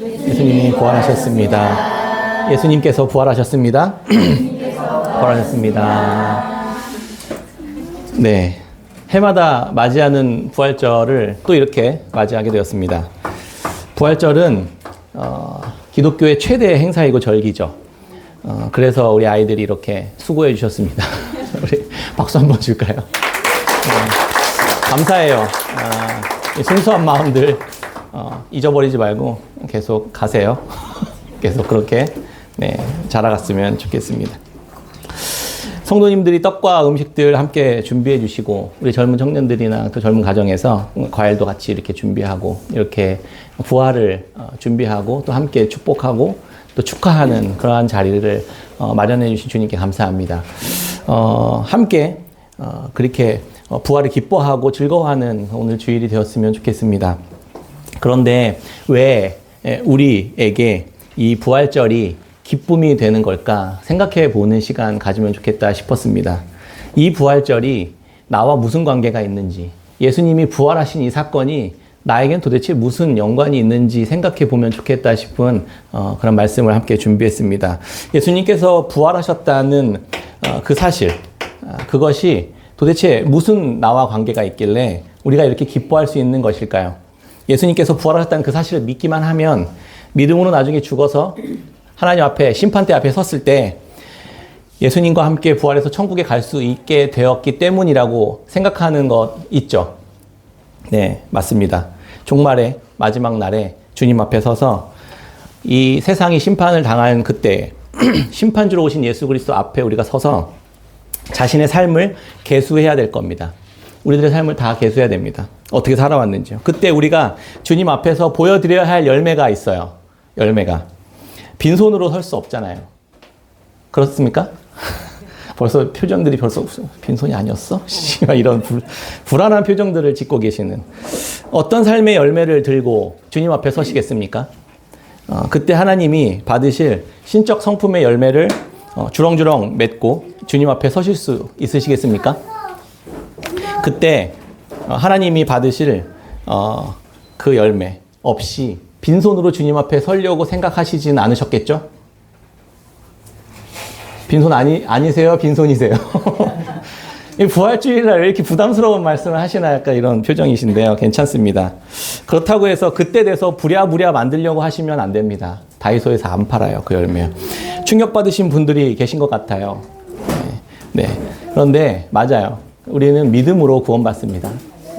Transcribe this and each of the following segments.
예수님이 부활하셨습니다. 예수님께서 부활하셨습니다. 부활하셨습니다. 네. 해마다 맞이하는 부활절을 또 이렇게 맞이하게 되었습니다. 부활절은 어, 기독교의 최대 행사이고 절기죠. 어, 그래서 우리 아이들이 이렇게 수고해 주셨습니다. 우리 박수 한번 줄까요? 네. 감사해요. 아, 이 순수한 마음들 어, 잊어버리지 말고 계속 가세요. 계속 그렇게 네, 자라갔으면 좋겠습니다. 성도님들이 떡과 음식들 함께 준비해 주시고 우리 젊은 청년들이나 또 젊은 가정에서 과일도 같이 이렇게 준비하고 이렇게 부활을 어, 준비하고 또 함께 축복하고 또 축하하는 그러한 자리를 어, 마련해 주신 주님께 감사합니다. 어, 함께 어, 그렇게 어, 부활을 기뻐하고 즐거워하는 오늘 주일이 되었으면 좋겠습니다. 그런데 왜 에, 우리에게 이 부활절이 기쁨이 되는 걸까 생각해 보는 시간 가지면 좋겠다 싶었습니다. 이 부활절이 나와 무슨 관계가 있는지, 예수님이 부활하신 이 사건이 나에겐 도대체 무슨 연관이 있는지 생각해 보면 좋겠다 싶은 어, 그런 말씀을 함께 준비했습니다. 예수님께서 부활하셨다는 어, 그 사실, 아, 그것이 도대체 무슨 나와 관계가 있길래 우리가 이렇게 기뻐할 수 있는 것일까요? 예수님께서 부활하셨다는 그 사실을 믿기만 하면 믿음으로 나중에 죽어서 하나님 앞에 심판대 앞에 섰을 때 예수님과 함께 부활해서 천국에 갈 수 있게 되었기 때문이라고 생각하는 것 있죠. 네, 맞습니다. 종말의 마지막 날에 주님 앞에 서서 이 세상이 심판을 당한 그때 심판주로 오신 예수 그리스도 앞에 우리가 서서 자신의 삶을 개수해야 될 겁니다. 우리들의 삶을 다 개수해야 됩니다. 어떻게 살아왔는지요. 그때 우리가 주님 앞에서 보여드려야 할 열매가 있어요. 열매가. 빈손으로 설 수 없잖아요. 그렇습니까? 벌써 표정들이 벌써 빈손이 아니었어? 이런 불, 불안한 표정들을 짓고 계시는 어떤 삶의 열매를 들고 주님 앞에 서시겠습니까? 어, 그때 하나님이 받으실 신적 성품의 열매를 어, 주렁주렁 맺고 주님 앞에 서실 수 있으시겠습니까? 그때 어, 하나님이 받으실 어, 그 열매 없이 빈손으로 주님 앞에 서려고 생각하시지는 않으셨겠죠? 빈손 아니, 아니세요? 빈손이세요? 부활주일날 왜 이렇게 부담스러운 말씀을 하시나 약간 이런 표정이신데요. 괜찮습니다. 그렇다고 해서 그때 돼서 부랴부랴 만들려고 하시면 안 됩니다. 다이소에서 안 팔아요. 그 열매. 충격받으신 분들이 계신 것 같아요. 네. 네. 그런데 맞아요. 우리는 믿음으로 구원받습니다.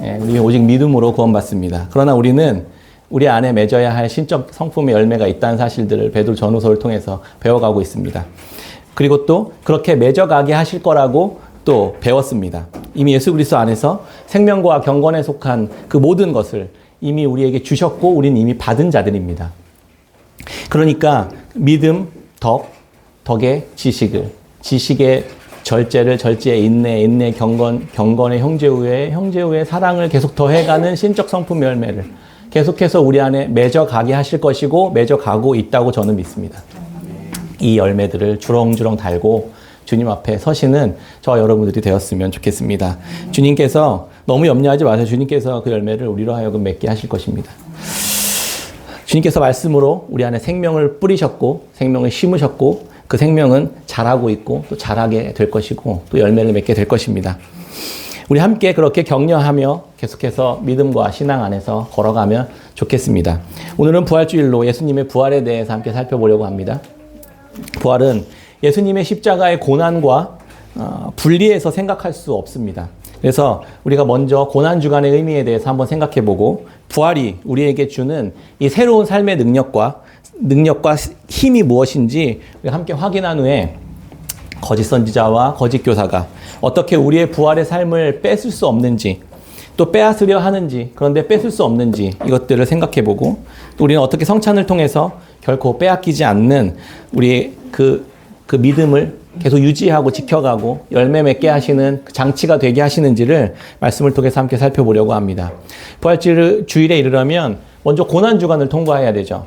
네. 우리 오직 믿음으로 구원받습니다. 그러나 우리는 우리 안에 맺어야 할 신적 성품의 열매가 있다는 사실들을 베드로 전후서를 통해서 배워가고 있습니다. 그리고 또 그렇게 맺어가게 하실 거라고 또 배웠습니다. 이미 예수 그리스도 안에서 생명과 경건에 속한 그 모든 것을 이미 우리에게 주셨고 우리는 이미 받은 자들입니다. 그러니까 믿음, 덕, 덕의 지식을, 지식의 절제를 절제의 인내, 인내 경건, 경건의 형제우의 형제우의 사랑을 계속 더해가는 신적 성품 열매를 계속해서 우리 안에 맺어가게 하실 것이고 맺어가고 있다고 저는 믿습니다. 이 열매들을 주렁주렁 달고 주님 앞에 서시는 저 여러분들이 되었으면 좋겠습니다. 주님께서 너무 염려하지 마세요. 주님께서 그 열매를 우리로 하여금 맺게 하실 것입니다. 주님께서 말씀으로 우리 안에 생명을 뿌리셨고 생명을 심으셨고 그 생명은 자라고 있고 또 자라게 될 것이고 또 열매를 맺게 될 것입니다. 우리 함께 그렇게 격려하며 계속해서 믿음과 신앙 안에서 걸어가면 좋겠습니다. 오늘은 부활주일로 예수님의 부활에 대해서 함께 살펴보려고 합니다. 부활은 예수님의 십자가의 고난과 어, 분리해서 생각할 수 없습니다. 그래서 우리가 먼저 고난 주간의 의미에 대해서 한번 생각해 보고 부활이 우리에게 주는 이 새로운 삶의 능력과 능력과 힘이 무엇인지 함께 확인한 후에 거짓 선지자와 거짓 교사가 어떻게 우리의 부활의 삶을 뺏을 수 없는지 또 빼앗으려 하는지 그런데 뺏을 수 없는지 이것들을 생각해 보고 또 우리는 어떻게 성찬을 통해서 결코 빼앗기지 않는 우리의 그, 그 믿음을 계속 유지하고 지켜가고 열매 맺게 하시는 그 장치가 되게 하시는지를 말씀을 통해서 함께 살펴보려고 합니다. 부활주일 주일에 이르려면 먼저 고난주간을 통과해야 되죠.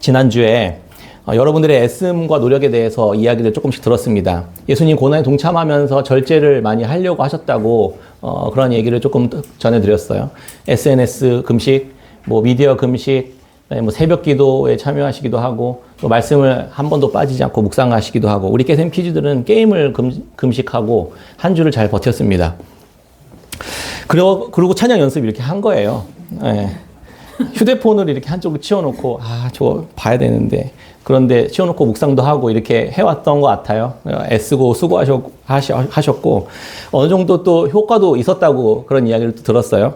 지난주에 어, 여러분들의 애씀과 노력에 대해서 이야기를 조금씩 들었습니다. 예수님 고난에 동참하면서 절제를 많이 하려고 하셨다고 어, 그런 얘기를 조금 전해드렸어요. SNS 금식, 뭐 미디어 금식, 그다음에 뭐 새벽 기도에 참여하시기도 하고 또 말씀을 한 번도 빠지지 않고 묵상하시기도 하고 우리 깨샘 키즈들은 게임을 금, 금식하고 한 주를 잘 버텼습니다. 그리고, 그리고 찬양 연습 이렇게 한 거예요. 예. 휴대폰을 이렇게 한쪽으로 치워놓고 아 저거 봐야 되는데 그런데 치워놓고 묵상도 하고 이렇게 해왔던 것 같아요. 애쓰고 수고하셨고 어느 정도 또 효과도 있었다고 그런 이야기를 또 들었어요.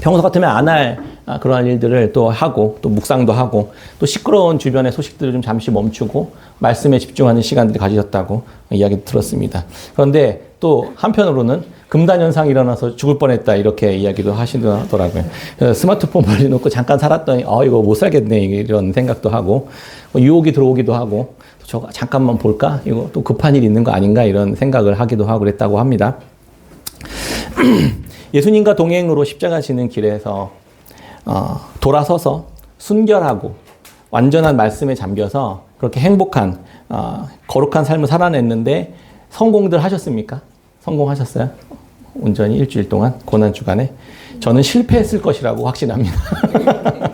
평소 같으면 안 할 그러한 일들을 또 하고 또 묵상도 하고 또 시끄러운 주변의 소식들을 좀 잠시 멈추고 말씀에 집중하는 시간들이 가지셨다고 이야기 들었습니다. 그런데 또 한편으로는 금단 현상이 일어나서 죽을 뻔했다 이렇게 이야기도 하시더라고요. 스마트폰 멀리 놓고 잠깐 살았더니 어 이거 못 살겠네 이런 생각도 하고 뭐 유혹이 들어오기도 하고 저 잠깐만 볼까 이거 또 급한 일 있는 거 아닌가 이런 생각을 하기도 하고 그랬다고 합니다. 예수님과 동행으로 십자가 지는 길에서 어, 돌아서서 순결하고 완전한 말씀에 잠겨서 그렇게 행복한 어, 거룩한 삶을 살아냈는데 성공들 하셨습니까? 성공하셨어요? 온전히 일주일 동안 고난 주간에 저는 실패했을 것이라고 확신합니다.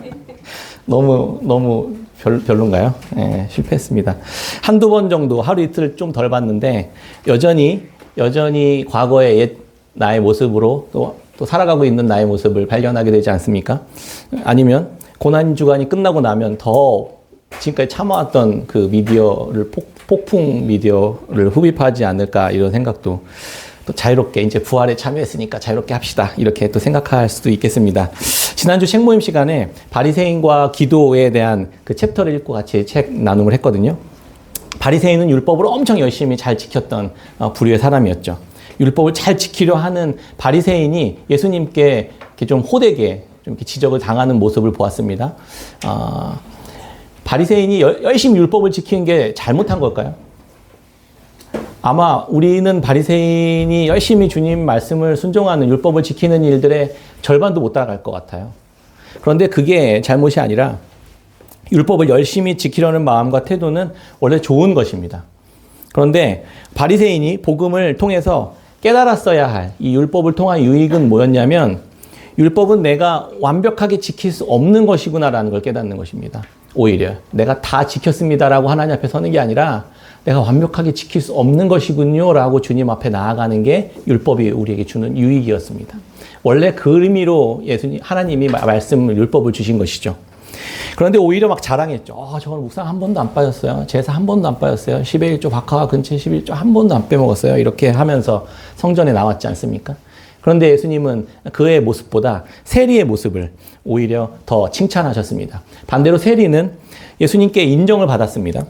너무 너무 별, 별론가요? 네, 실패했습니다. 한두 번 정도 하루 이틀 좀 덜 봤는데 여전히 여전히 과거의 옛 나의 모습으로 또, 또 살아가고 있는 나의 모습을 발견하게 되지 않습니까? 아니면 고난 주간이 끝나고 나면 더 지금까지 참아왔던 그 미디어를 폭, 폭풍 미디어를 흡입하지 않을까 이런 생각도 또 자유롭게 이제 부활에 참여했으니까 자유롭게 합시다 이렇게 또 생각할 수도 있겠습니다. 지난주 책 모임 시간에 바리새인과 기도에 대한 그 챕터를 읽고 같이 책 나눔을 했거든요. 바리새인은 율법을 엄청 열심히 잘 지켰던 어, 부류의 사람이었죠. 율법을 잘 지키려 하는 바리새인이 예수님께 이렇게 좀 호되게 좀 이렇게 지적을 당하는 모습을 보았습니다. 어, 바리새인이 열심히 율법을 지키는 게 잘못한 걸까요? 아마 우리는 바리새인이 열심히 주님 말씀을 순종하는 율법을 지키는 일들의 절반도 못 따라갈 것 같아요. 그런데 그게 잘못이 아니라 율법을 열심히 지키려는 마음과 태도는 원래 좋은 것입니다. 그런데 바리새인이 복음을 통해서 깨달았어야 할 이 율법을 통한 유익은 뭐였냐면 율법은 내가 완벽하게 지킬 수 없는 것이구나라는 걸 깨닫는 것입니다. 오히려 내가 다 지켰습니다라고 하나님 앞에 서는 게 아니라 내가 완벽하게 지킬 수 없는 것이군요. 라고 주님 앞에 나아가는 게 율법이 우리에게 주는 유익이었습니다. 원래 그 의미로 예수님, 하나님이 말씀을, 율법을 주신 것이죠. 그런데 오히려 막 자랑했죠. 어, 저건 묵상 한 번도 안 빠졌어요. 제사 한 번도 안 빠졌어요. 10의 1조 박하와 근처 11조 한 번도 안 빼먹었어요. 이렇게 하면서 성전에 나왔지 않습니까? 그런데 예수님은 그의 모습보다 세리의 모습을 오히려 더 칭찬하셨습니다. 반대로 세리는 예수님께 인정을 받았습니다.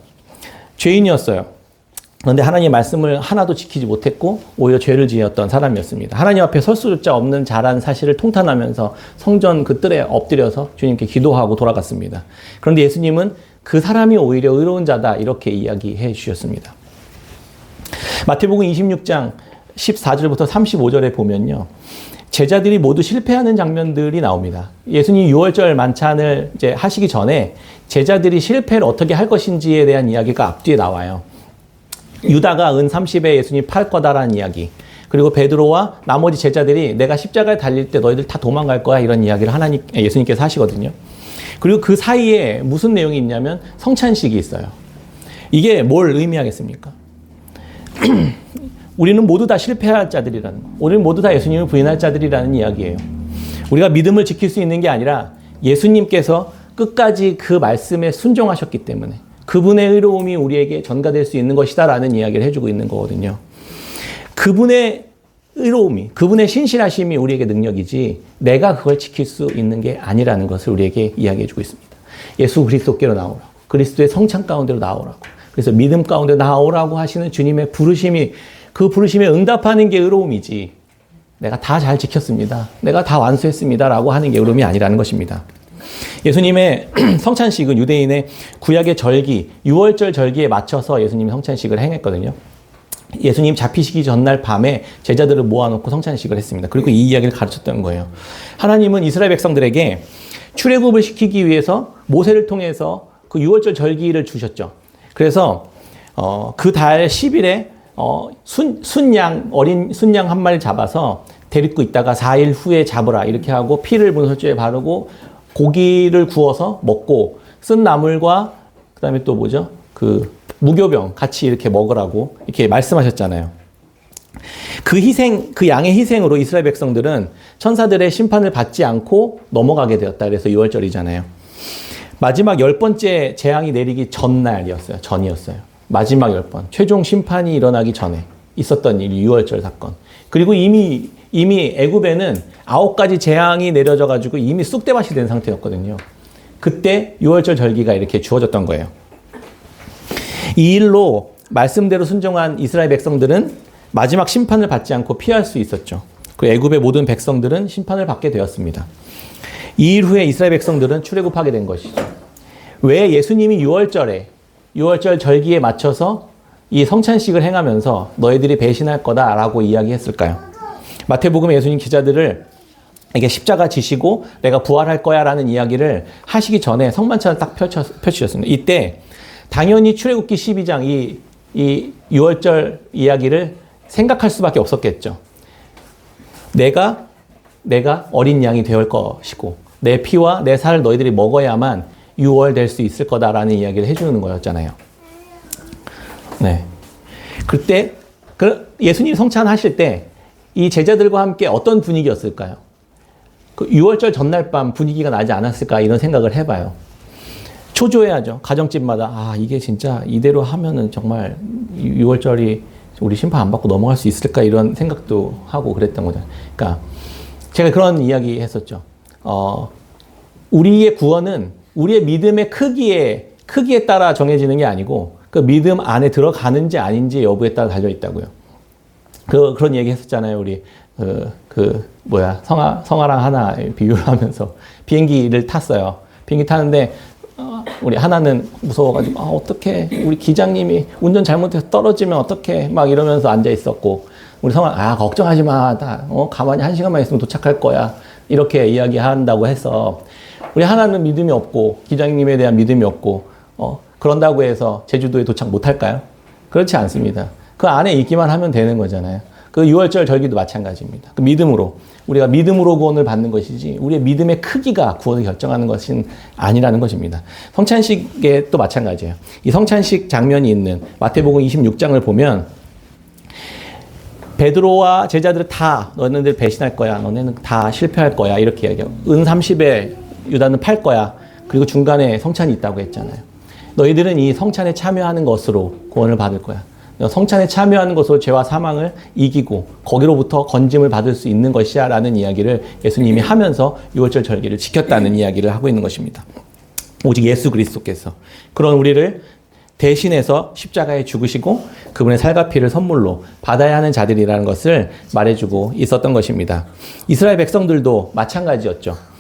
죄인이었어요. 그런데 하나님의 말씀을 하나도 지키지 못했고 오히려 죄를 지었던 사람이었습니다. 하나님 앞에 설 수조차 없는 자란 사실을 통탄하면서 성전 그 뜰에 엎드려서 주님께 기도하고 돌아갔습니다. 그런데 예수님은 그 사람이 오히려 의로운 자다 이렇게 이야기해 주셨습니다. 마태복음 26장 14절부터 35절에 보면요. 제자들이 모두 실패하는 장면들이 나옵니다. 예수님 6월절 만찬을 이제 하시기 전에 제자들이 실패를 어떻게 할 것인지에 대한 이야기가 앞뒤에 나와요. 유다가 은 30에 예수님 팔 거다라는 이야기. 그리고 베드로와 나머지 제자들이 내가 십자가에 달릴 때 너희들 다 도망갈 거야 이런 이야기를 하나님 예수님께서 하시거든요. 그리고 그 사이에 무슨 내용이 있냐면 성찬식이 있어요. 이게 뭘 의미하겠습니까? 우리는 모두 다 실패할 자들이라는, 우리는 모두 다 예수님을 부인할 자들이라는 이야기예요. 우리가 믿음을 지킬 수 있는 게 아니라 예수님께서 끝까지 그 말씀에 순종하셨기 때문에 그분의 의로움이 우리에게 전가될 수 있는 것이다라는 이야기를 해주고 있는 거거든요. 그분의 의로움이, 그분의 신실하심이 우리에게 능력이지 내가 그걸 지킬 수 있는 게 아니라는 것을 우리에게 이야기해주고 있습니다. 예수 그리스도께로 나오라고, 그리스도의 성찬 가운데로 나오라고, 그래서 믿음 가운데 나오라고 하시는 주님의 부르심이 그 부르심에 응답하는 게 의로움이지 내가 다 잘 지켰습니다. 내가 다 완수했습니다 라고 하는 게 의로움이 아니라는 것입니다. 예수님의 성찬식은 유대인의 구약의 절기, 6월절 절기에 맞춰서 예수님이 성찬식을 행했거든요. 예수님 잡히시기 전날 밤에 제자들을 모아놓고 성찬식을 했습니다. 그리고 이 이야기를 가르쳤던 거예요. 하나님은 이스라엘 백성들에게 출애굽을 시키기 위해서 모세를 통해서 그 6월절 절기를 주셨죠. 그래서 어, 그달 10일에 어, 순, 순양, 어린 순양 한 마리 잡아서 데리고 있다가 4일 후에 잡으라. 이렇게 하고 피를 문설주에 바르고 고기를 구워서 먹고 쓴 나물과 그다음에 또 뭐죠? 그 무교병 같이 이렇게 먹으라고 이렇게 말씀하셨잖아요. 그 희생, 그 양의 희생으로 이스라엘 백성들은 천사들의 심판을 받지 않고 넘어가게 되었다. 그래서 6월절이잖아요. 마지막 열 번째 재앙이 내리기 전날이었어요. 전이었어요. 마지막 열 번. 최종 심판이 일어나기 전에 있었던 일이 6월절 사건. 그리고 이미 이미 애굽에는 아홉 가지 재앙이 내려져 가지고 이미 쑥대밭이 된 상태였거든요. 그때 6월절 절기가 이렇게 주어졌던 거예요. 이 일로 말씀대로 순종한 이스라엘 백성들은 마지막 심판을 받지 않고 피할 수 있었죠. 그 애굽의 모든 백성들은 심판을 받게 되었습니다. 이 일 후에 이스라엘 백성들은 출애굽하게 된 것이죠. 왜 예수님이 6월절에 6월절 절기에 맞춰서 이 성찬식을 행하면서 너희들이 배신할 거다라고 이야기했을까요? 마태복음 예수님 기자들을 이게 십자가 지시고 내가 부활할 거야라는 이야기를 하시기 전에 성만찬을 딱 펼쳐, 펼치셨습니다. 이때 당연히 출애굽기 12장 이, 이 6월절 이야기를 생각할 수밖에 없었겠죠. 내가 내가 어린 양이 되어 것이고 내 피와 내 살을 너희들이 먹어야만 6월 될 수 있을 거다라는 이야기를 해주는 거였잖아요. 네. 그때 그 예수님 성찬하실 때 이 제자들과 함께 어떤 분위기였을까요? 그 6월절 전날 밤 분위기가 나지 않았을까 이런 생각을 해봐요. 초조해야죠. 가정집마다 아 이게 진짜 이대로 하면은 정말 6월절이 우리 심판 안 받고 넘어갈 수 있을까 이런 생각도 하고 그랬던 거죠. 그러니까 제가 그런 이야기 했었죠. 어, 우리의 구원은 우리의 믿음의 크기에 크기에 따라 정해지는 게 아니고 그 믿음 안에 들어가는지 아닌지 여부에 따라 달려 있다고요. 그 그런 얘기 했었잖아요. 우리 그, 그 뭐야 성아 성아랑 하나 비유를 하면서 비행기를 탔어요. 비행기 타는데 어, 우리 하나는 무서워가지고 아, 어떻게 우리 기장님이 운전 잘못해서 떨어지면 어떻게 막 이러면서 앉아 있었고 우리 성아 아 걱정하지 마, 다 어, 가만히 한 시간만 있으면 도착할 거야 이렇게 이야기한다고 해서 우리 하나는 믿음이 없고 기장님에 대한 믿음이 없고 어, 그런다고 해서 제주도에 도착 못할까요? 그렇지 않습니다. 그 안에 있기만 하면 되는 거잖아요. 그 6월절 절기도 마찬가지입니다. 그 믿음으로 우리가 믿음으로 구원을 받는 것이지 우리의 믿음의 크기가 구원을 결정하는 것은 아니라는 것입니다. 성찬식에 또 마찬가지예요. 이 성찬식 장면이 있는 마태복음 26장을 보면 베드로와 제자들은 다 너네들 배신할 거야. 너네는 다 실패할 거야. 이렇게 이야기해요. 은 30에 유다는 팔 거야. 그리고 중간에 성찬이 있다고 했잖아요. 너희들은 이 성찬에 참여하는 것으로 구원을 받을 거야. 성찬에 참여하는 것으로 죄와 사망을 이기고 거기로부터 건짐을 받을 수 있는 것이야 라는 이야기를 예수님이 하면서 6월절 절기를 지켰다는 이야기를 하고 있는 것입니다. 오직 예수 그리스도께서 그런 우리를 대신해서 십자가에 죽으시고 그분의 살과 피를 선물로 받아야 하는 자들이라는 것을 말해주고 있었던 것입니다. 이스라엘 백성들도 마찬가지였죠.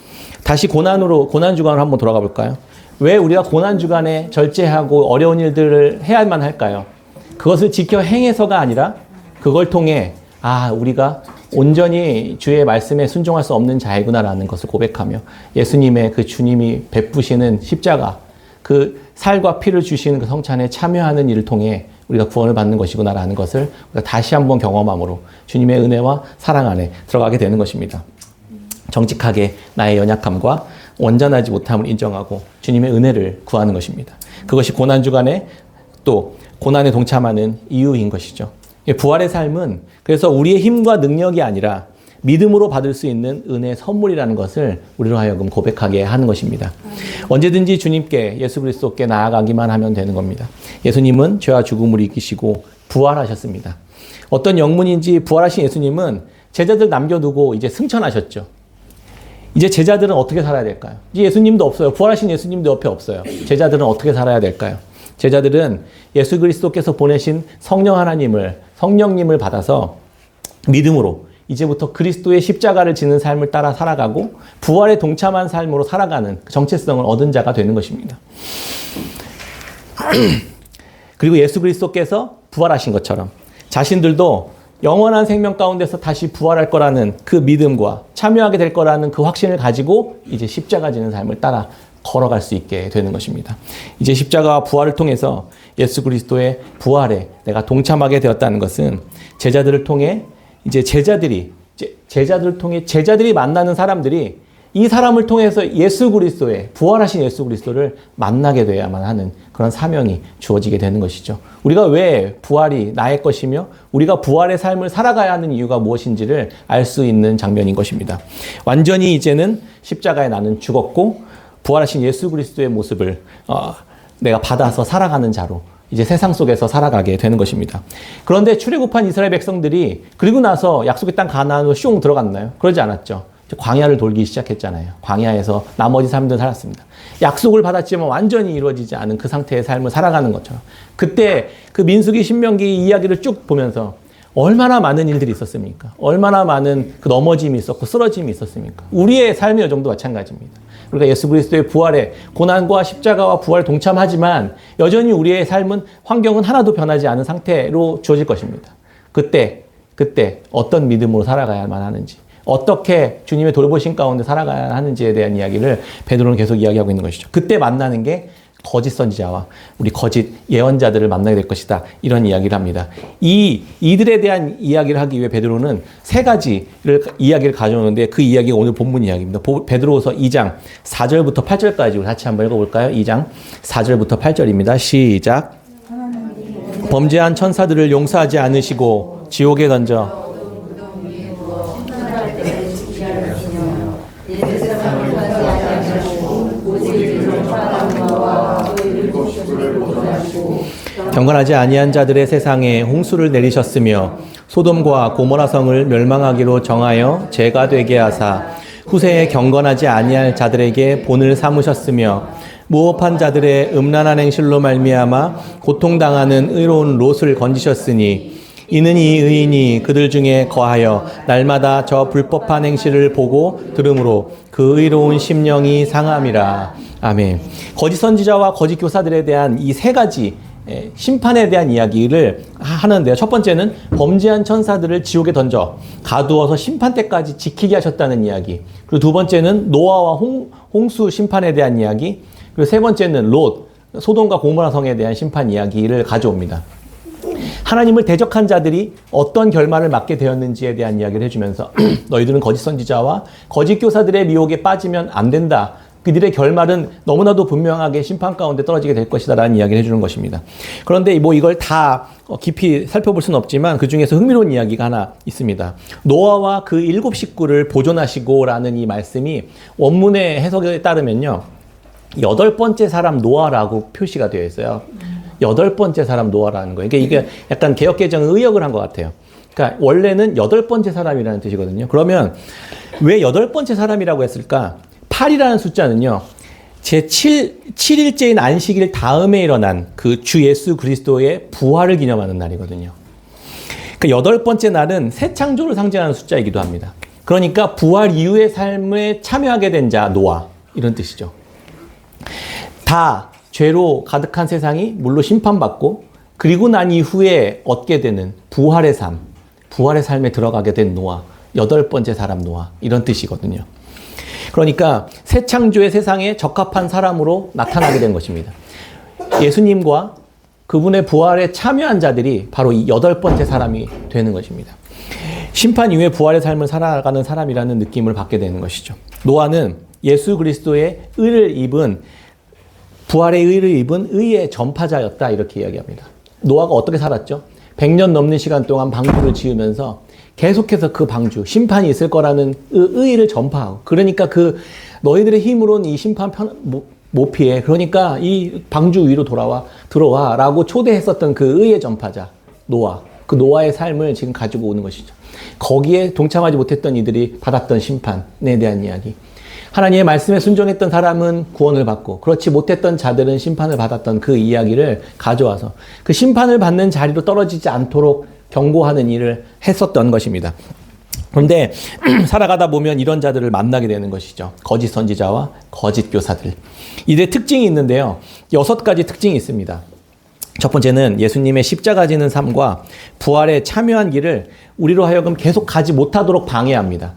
다시 고난으로 고난 주간으로 한번 돌아가 볼까요? 왜 우리가 고난 주간에 절제하고 어려운 일들을 해야만 할까요? 그것을 지켜 행해서가 아니라 그걸 통해 아 우리가 온전히 주의 말씀에 순종할 수 없는 자이구나라는 것을 고백하며 예수님의 그 주님이 베푸시는 십자가 그 살과 피를 주시는 그 성찬에 참여하는 일을 통해 우리가 구원을 받는 것이구나라는 것을 다시 한번 경험함으로 주님의 은혜와 사랑 안에 들어가게 되는 것입니다. 정직하게 나의 연약함과 온전하지 못함을 인정하고 주님의 은혜를 구하는 것입니다. 그것이 고난 주간에 또 고난에 동참하는 이유인 것이죠. 부활의 삶은 그래서 우리의 힘과 능력이 아니라 믿음으로 받을 수 있는 은혜의 선물이라는 것을 우리로 하여금 고백하게 하는 것입니다. 언제든지 주님께 예수 그리스도께 나아가기만 하면 되는 겁니다. 예수님은 죄와 죽음을 이기시고 부활하셨습니다. 어떤 영문인지 부활하신 예수님은 제자들 남겨두고 이제 승천하셨죠. 이제 제자들은 어떻게 살아야 될까요? 예수님도 없어요. 부활하신 예수님도 옆에 없어요. 제자들은 어떻게 살아야 될까요? 제자들은 예수 그리스도께서 보내신 성령 하나님을 성령님을 받아서 믿음으로 이제부터 그리스도의 십자가를 지는 삶을 따라 살아가고 부활에 동참한 삶으로 살아가는 정체성을 얻은 자가 되는 것입니다. 그리고 예수 그리스도께서 부활하신 것처럼 자신들도 영원한 생명 가운데서 다시 부활할 거라는 그 믿음과 참여하게 될 거라는 그 확신을 가지고 이제 십자가 지는 삶을 따라 걸어갈 수 있게 되는 것입니다. 이제 십자가와 부활을 통해서 예수 그리스도의 부활에 내가 동참하게 되었다는 것은 제자들을 통해 이제 제자들이 제자들을 통해 제자들이 만나는 사람들이 이 사람을 통해서 예수 그리스도의 부활하신 예수 그리스도를 만나게 돼야만 하는 그런 사명이 주어지게 되는 것이죠. 우리가 왜 부활이 나의 것이며 우리가 부활의 삶을 살아가야 하는 이유가 무엇인지를 알 수 있는 장면인 것입니다. 완전히 이제는 십자가에 나는 죽었고 부활하신 예수 그리스도의 모습을 어, 내가 받아서 살아가는 자로 이제 세상 속에서 살아가게 되는 것입니다. 그런데 출애굽한 이스라엘 백성들이 그리고 나서 약속의 땅 가나안으로 슝 들어갔나요? 그러지 않았죠. 광야를 돌기 시작했잖아요. 광야에서 나머지 사람들 살았습니다. 약속을 받았지만 완전히 이루어지지 않은 그 상태의 삶을 살아가는 것처럼 그때 그 민수기 신명기 이야기를 쭉 보면서 얼마나 많은 일들이 있었습니까? 얼마나 많은 그 넘어짐이 있었고 쓰러짐이 있었습니까? 우리의 삶의 여정도 마찬가지입니다. 우리가 예수 그리스도의 부활에 고난과 십자가와 부활 동참하지만 여전히 우리의 삶은 환경은 하나도 변하지 않은 상태로 주어질 것입니다. 그때 그때 어떤 믿음으로 살아가야만 하는지 어떻게 주님의 돌보신 가운데 살아가야 하는지에 대한 이야기를 베드로는 계속 이야기하고 있는 것이죠. 그때 만나는 게 거짓 선지자와 우리 거짓 예언자들을 만나게 될 것이다. 이런 이야기를 합니다. 이 이들에 대한 이야기를 하기 위해 베드로는 세 가지를 이야기를 가져오는데 그 이야기가 오늘 본문 이야기입니다. 베드로서 2장 4절부터 8절까지 같이 한번 읽어 볼까요? 2장 4절부터 8절입니다. 시작. 범죄한 천사들을 용서하지 않으시고 지옥에 던져 경건하지 아니한 자들의 세상에 홍수를 내리셨으며 소돔과 고모라 성을 멸망하기로 정하여 죄가 되게 하사 후세에 경건하지 아니할 자들에게 본을 삼으셨으며 무업한 자들의 음란한 행실로 말미암아 고통당하는 의로운 롯을 건지셨으니 이는 이 의인이 그들 중에 거하여 날마다 저 불법한 행실을 보고 들으므로 그 의로운 심령이 상함이라. 아멘. 거짓 선지자와 거짓 교사들에 대한 이 세 가지 예, 심판에 대한 이야기를 하는데요. 첫 번째는 범죄한 천사들을 지옥에 던져 가두어서 심판 때까지 지키게 하셨다는 이야기. 그리고 두 번째는 노아와 홍, 홍수 심판에 대한 이야기. 그리고 세 번째는 롯, 소돔과 고모라 성에 대한 심판 이야기를 가져옵니다. 하나님을 대적한 자들이 어떤 결말을 맞게 되었는지에 대한 이야기를 해주면서 너희들은 거짓 선지자와 거짓 교사들의 미혹에 빠지면 안 된다. 그들의 결말은 너무나도 분명하게 심판 가운데 떨어지게 될 것이다라는 이야기를 해주는 것입니다. 그런데 뭐 이걸 다 깊이 살펴볼 수는 없지만 그 중에서 흥미로운 이야기가 하나 있습니다. 노아와 그 일곱 식구를 보존하시고라는 이 말씀이 원문의 해석에 따르면요. 여덟 번째 사람 노아라고 표시가 되어 있어요. 여덟 번째 사람 노아라는 거예요. 그러니까 이게 약간 개혁개정 의역을 한 것 같아요. 그러니까 원래는 여덟 번째 사람이라는 뜻이거든요. 그러면 왜 여덟 번째 사람이라고 했을까? 8이라는 숫자는요. 제 7, 7일째인 안식일 다음에 일어난 그 주 예수 그리스도의 부활을 기념하는 날이거든요. 그 여덟 번째 날은 새 창조를 상징하는 숫자이기도 합니다. 그러니까 부활 이후의 삶에 참여하게 된 자, 노아. 이런 뜻이죠. 다 죄로 가득한 세상이 물로 심판받고 그리고 난 이후에 얻게 되는 부활의 삶, 부활의 삶에 들어가게 된 노아. 여덟 번째 사람 노아. 이런 뜻이거든요. 그러니까 새 창조의 세상에 적합한 사람으로 나타나게 된 것입니다. 예수님과 그분의 부활에 참여한 자들이 바로 이 여덟 번째 사람이 되는 것입니다. 심판 이후에 부활의 삶을 살아가는 사람이라는 느낌을 받게 되는 것이죠. 노아는 예수 그리스도의 의를 입은 부활의 의를 입은 의의 전파자였다 이렇게 이야기합니다. 노아가 어떻게 살았죠? 100년 넘는 시간 동안 방주를 지으면서 계속해서 그 방주, 심판이 있을 거라는 의의를 전파하고, 그러니까 그 너희들의 힘으로는 이 심판 편, 못, 못 피해. 그러니까 이 방주 위로 돌아와, 들어와. 라고 초대했었던 그 의의 전파자, 노아. 그 노아의 삶을 지금 가지고 오는 것이죠. 거기에 동참하지 못했던 이들이 받았던 심판에 대한 이야기. 하나님의 말씀에 순종했던 사람은 구원을 받고 그렇지 못했던 자들은 심판을 받았던 그 이야기를 가져와서 그 심판을 받는 자리로 떨어지지 않도록 경고하는 일을 했었던 것입니다. 그런데 살아가다 보면 이런 자들을 만나게 되는 것이죠. 거짓 선지자와 거짓 교사들. 이들의 특징이 있는데요. 여섯 가지 특징이 있습니다. 첫 번째는 예수님의 십자가 지는 삶과 부활에 참여한 길을 우리로 하여금 계속 가지 못하도록 방해합니다.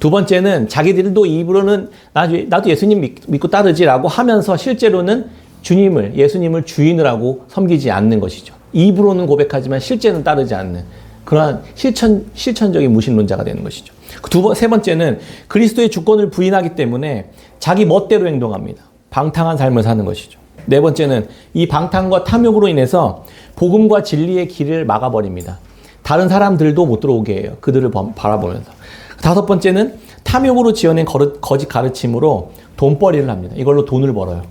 두 번째는 자기들도 입으로는 나도 예수님 믿고 따르지라고 하면서 실제로는 주님을, 예수님을 주인을 하고 섬기지 않는 것이죠. 입으로는 고백하지만 실제는 따르지 않는 그러한 실천, 실천적인 무신론자가 되는 것이죠. 그두 번, 세 번째는 그리스도의 주권을 부인하기 때문에 자기 멋대로 행동합니다. 방탕한 삶을 사는 것이죠. 네 번째는 이 방탕과 탐욕으로 인해서 복음과 진리의 길을 막아버립니다. 다른 사람들도 못 들어오게 해요. 그들을 바라보면서. 다섯 번째는 탐욕으로 지어낸 거짓 가르침으로 돈벌이를 합니다. 이걸로 돈을 벌어요.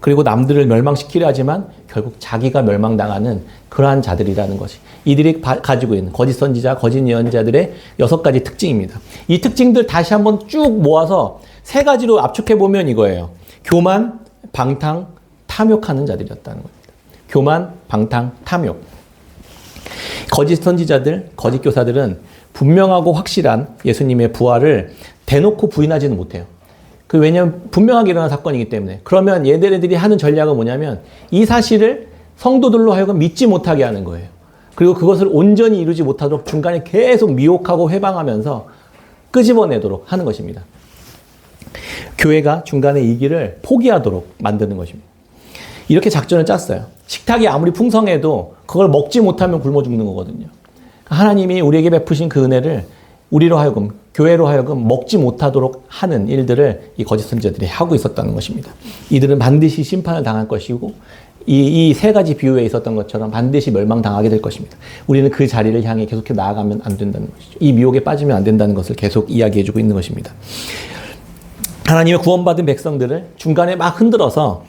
그리고 남들을 멸망시키려 하지만 결국 자기가 멸망당하는 그러한 자들이라는 것이 이들이 가지고 있는 거짓 선지자, 거짓 예언자들의 여섯 가지 특징입니다. 이 특징들 다시 한번 쭉 모아서 세 가지로 압축해 보면 이거예요. 교만, 방탕, 탐욕하는 자들이었다는 겁니다. 교만, 방탕, 탐욕. 거짓 선지자들, 거짓 교사들은 분명하고 확실한 예수님의 부활을 대놓고 부인하지는 못해요. 그 왜냐면 분명하게 일어난 사건이기 때문에. 그러면 얘네들이 하는 전략은 뭐냐면 이 사실을 성도들로 하여금 믿지 못하게 하는 거예요. 그리고 그것을 온전히 이루지 못하도록 중간에 계속 미혹하고 회방하면서 끄집어내도록 하는 것입니다. 교회가 중간에 이 길을 포기하도록 만드는 것입니다. 이렇게 작전을 짰어요. 식탁이 아무리 풍성해도 그걸 먹지 못하면 굶어 죽는 거거든요. 하나님이 우리에게 베푸신 그 은혜를 우리로 하여금 교회로 하여금 먹지 못하도록 하는 일들을 이 거짓 선지자들이 하고 있었다는 것입니다. 이들은 반드시 심판을 당할 것이고 이세 가지 비유에 있었던 것처럼 반드시 멸망당하게 될 것입니다. 우리는 그 자리를 향해 계속해 나아가면 안 된다는 것이죠. 이 미혹에 빠지면 안 된다는 것을 계속 이야기해주고 있는 것입니다. 하나님의 구원받은 백성들을 중간에 막 흔들어서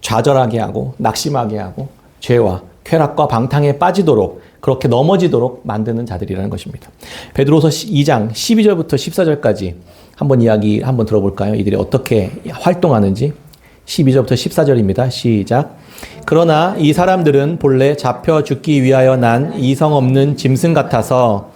좌절하게 하고 낙심하게 하고 죄와 쾌락과 방탕에 빠지도록 그렇게 넘어지도록 만드는 자들이라는 것입니다. 베드로서 2장 12절부터 14절까지 한번 이야기 한번 들어볼까요? 이들이 어떻게 활동하는지 12절부터 14절입니다. 시작. 그러나 이 사람들은 본래 잡혀 죽기 위하여 난 이성 없는 짐승 같아서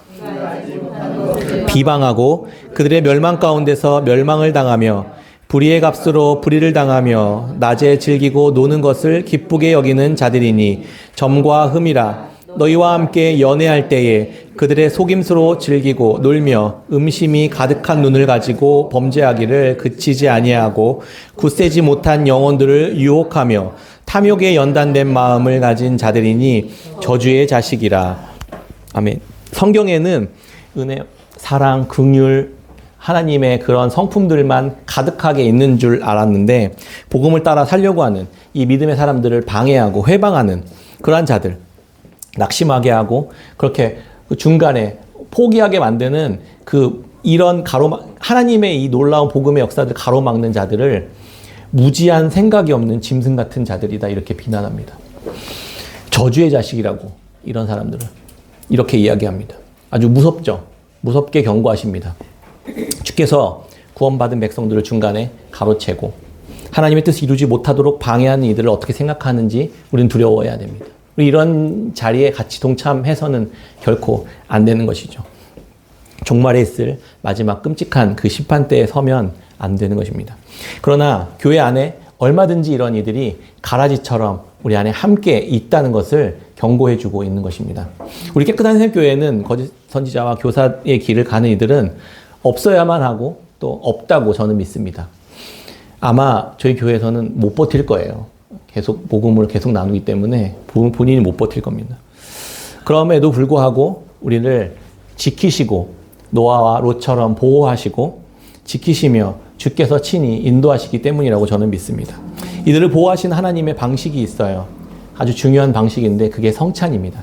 비방하고 그들의 멸망 가운데서 멸망을 당하며 불의의 값으로 불의를 당하며 낮에 즐기고 노는 것을 기쁘게 여기는 자들이니 점과 흠이라 너희와 함께 연애할 때에 그들의 속임수로 즐기고 놀며 음심이 가득한 눈을 가지고 범죄하기를 그치지 아니하고 굳세지 못한 영혼들을 유혹하며 탐욕에 연단된 마음을 가진 자들이니 저주의 자식이라. 아멘. 성경에는 은혜, 사랑, 긍휼, 하나님의 그런 성품들만 가득하게 있는 줄 알았는데 복음을 따라 살려고 하는 이 믿음의 사람들을 방해하고 회방하는 그러한 자들 낙심하게 하고 그렇게 그 중간에 포기하게 만드는 그 이런 가로막 하나님의 이 놀라운 복음의 역사들 가로막는 자들을 무지한 생각이 없는 짐승 같은 자들이다 이렇게 비난합니다. 저주의 자식이라고 이런 사람들은 이렇게 이야기합니다. 아주 무섭죠. 무섭게 경고하십니다. 주께서 구원받은 백성들을 중간에 가로채고 하나님의 뜻을 이루지 못하도록 방해하는 이들을 어떻게 생각하는지 우리는 두려워해야 됩니다. 이런 자리에 같이 동참해서는 결코 안 되는 것이죠. 종말에 있을 마지막 끔찍한 그 심판대에 서면 안 되는 것입니다. 그러나 교회 안에 얼마든지 이런 이들이 가라지처럼 우리 안에 함께 있다는 것을 경고해 주고 있는 것입니다. 우리 깨끗한 생교회는 거짓 선지자와 교사의 길을 가는 이들은 없어야만 하고 또 없다고 저는 믿습니다. 아마 저희 교회에서는 못 버틸 거예요. 계속 복음을 계속 나누기 때문에 본인이 못 버틸 겁니다. 그럼에도 불구하고 우리를 지키시고 노아와 롯처럼 보호하시고 지키시며 주께서 친히 인도하시기 때문이라고 저는 믿습니다. 이들을 보호하신 하나님의 방식이 있어요. 아주 중요한 방식인데 그게 성찬입니다.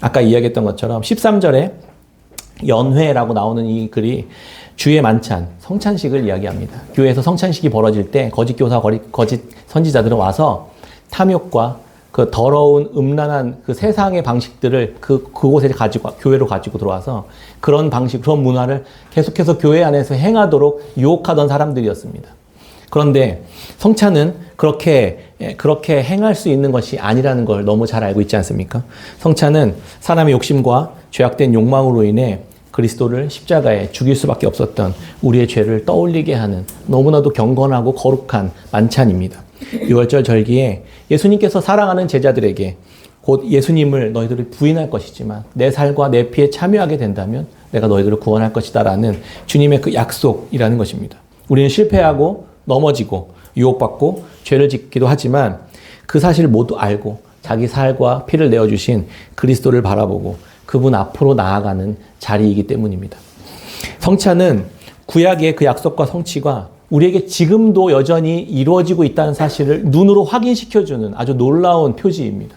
아까 이야기했던 것처럼 13절에 연회라고 나오는 이 글이 주의 만찬, 성찬식을 이야기합니다. 교회에서 성찬식이 벌어질 때 거짓 교사, 거짓 선지자들은 와서 탐욕과 그 더러운 음란한 그 세상의 방식들을 그 그곳에 가지고 교회로 가지고 들어와서 그런 방식, 그런 문화를 계속해서 교회 안에서 행하도록 유혹하던 사람들이었습니다. 그런데 성찬은 그렇게 그렇게 행할 수 있는 것이 아니라는 걸 너무 잘 알고 있지 않습니까? 성찬은 사람의 욕심과 죄악된 욕망으로 인해 그리스도를 십자가에 죽일 수밖에 없었던 우리의 죄를 떠올리게 하는 너무나도 경건하고 거룩한 만찬입니다. 6월절 절기에 예수님께서 사랑하는 제자들에게 곧 예수님을 너희들이 부인할 것이지만 내 살과 내 피에 참여하게 된다면 내가 너희들을 구원할 것이다라는 주님의 그 약속이라는 것입니다. 우리는 실패하고 넘어지고 유혹받고 죄를 짓기도 하지만 그 사실을 모두 알고 자기 살과 피를 내어주신 그리스도를 바라보고 그분 앞으로 나아가는 자리이기 때문입니다. 성찬은 구약의 그 약속과 성취가 우리에게 지금도 여전히 이루어지고 있다는 사실을 눈으로 확인시켜주는 아주 놀라운 표지입니다.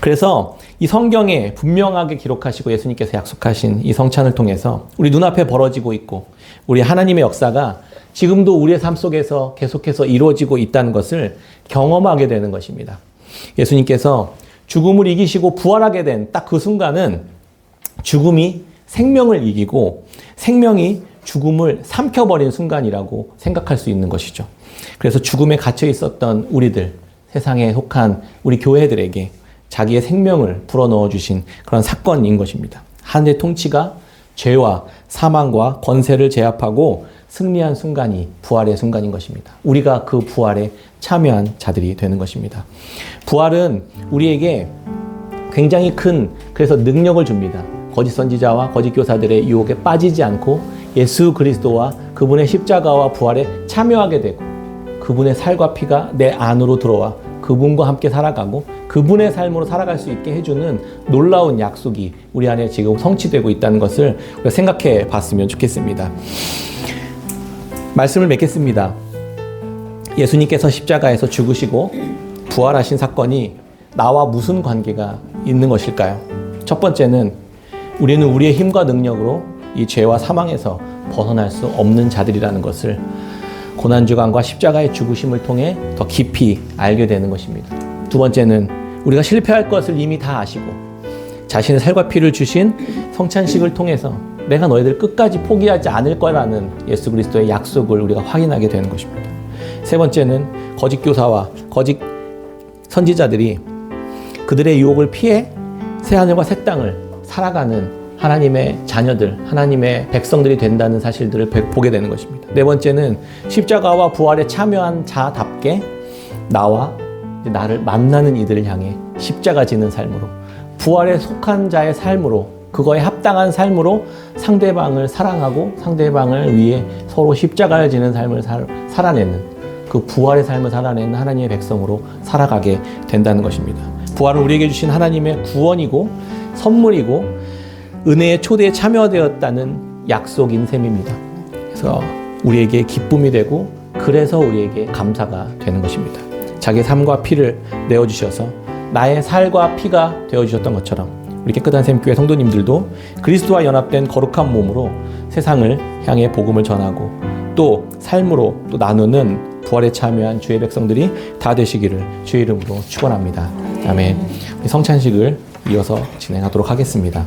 그래서 이 성경에 분명하게 기록하시고 예수님께서 약속하신 이 성찬을 통해서 우리 눈앞에 벌어지고 있고 우리 하나님의 역사가 지금도 우리의 삶 속에서 계속해서 이루어지고 있다는 것을 경험하게 되는 것입니다. 예수님께서 죽음을 이기시고 부활하게 된 딱 그 순간은 죽음이 생명을 이기고 생명이 죽음을 삼켜버린 순간이라고 생각할 수 있는 것이죠. 그래서 죽음에 갇혀 있었던 우리들, 세상에 속한 우리 교회들에게 자기의 생명을 불어넣어 주신 그런 사건인 것입니다. 하늘의 통치가 죄와 사망과 권세를 제압하고 승리한 순간이 부활의 순간인 것입니다. 우리가 그 부활에 참여한 자들이 되는 것입니다. 부활은 우리에게 굉장히 큰 그래서 능력을 줍니다. 거짓 선지자와 거짓 교사들의 유혹에 빠지지 않고 예수 그리스도와 그분의 십자가와 부활에 참여하게 되고 그분의 살과 피가 내 안으로 들어와 그분과 함께 살아가고 그분의 삶으로 살아갈 수 있게 해주는 놀라운 약속이 우리 안에 지금 성취되고 있다는 것을 생각해 봤으면 좋겠습니다. 말씀을 맺겠습니다. 예수님께서 십자가에서 죽으시고 부활하신 사건이 나와 무슨 관계가 있는 것일까요? 첫 번째는 우리는 우리의 힘과 능력으로 이 죄와 사망에서 벗어날 수 없는 자들이라는 것을 고난주간과 십자가의 죽으심을 통해 더 깊이 알게 되는 것입니다. 두 번째는 우리가 실패할 것을 이미 다 아시고 자신의 살과 피를 주신 성찬식을 통해서 내가 너희들 끝까지 포기하지 않을 거라는 예수 그리스도의 약속을 우리가 확인하게 되는 것입니다. 세 번째는 거짓 교사와 거짓 선지자들이 그들의 유혹을 피해 새하늘과 새 땅을 살아가는 하나님의 자녀들, 하나님의 백성들이 된다는 사실들을 보게 되는 것입니다. 네 번째는 십자가와 부활에 참여한 자답게 나와 나를 만나는 이들을 향해 십자가 지는 삶으로 부활에 속한 자의 삶으로 그거에 합당한 삶으로 상대방을 사랑하고 상대방을 위해 서로 십자가를 지는 삶을 살, 살아내는 그 부활의 삶을 살아내는 하나님의 백성으로 살아가게 된다는 것입니다. 부활은 우리에게 주신 하나님의 구원이고 선물이고 은혜의 초대에 참여되었다는 약속인 셈입니다. 그래서 우리에게 기쁨이 되고 그래서 우리에게 감사가 되는 것입니다. 자기 삶과 피를 내어 주셔서 나의 살과 피가 되어 주셨던 것처럼 우리 깨끗한 샘교회 성도님들도 그리스도와 연합된 거룩한 몸으로 세상을 향해 복음을 전하고 또 삶으로 또 나누는 부활에 참여한 주의 백성들이 다 되시기를 주의 이름으로 축원합니다. 아멘. 성찬식을 이어서 진행하도록 하겠습니다.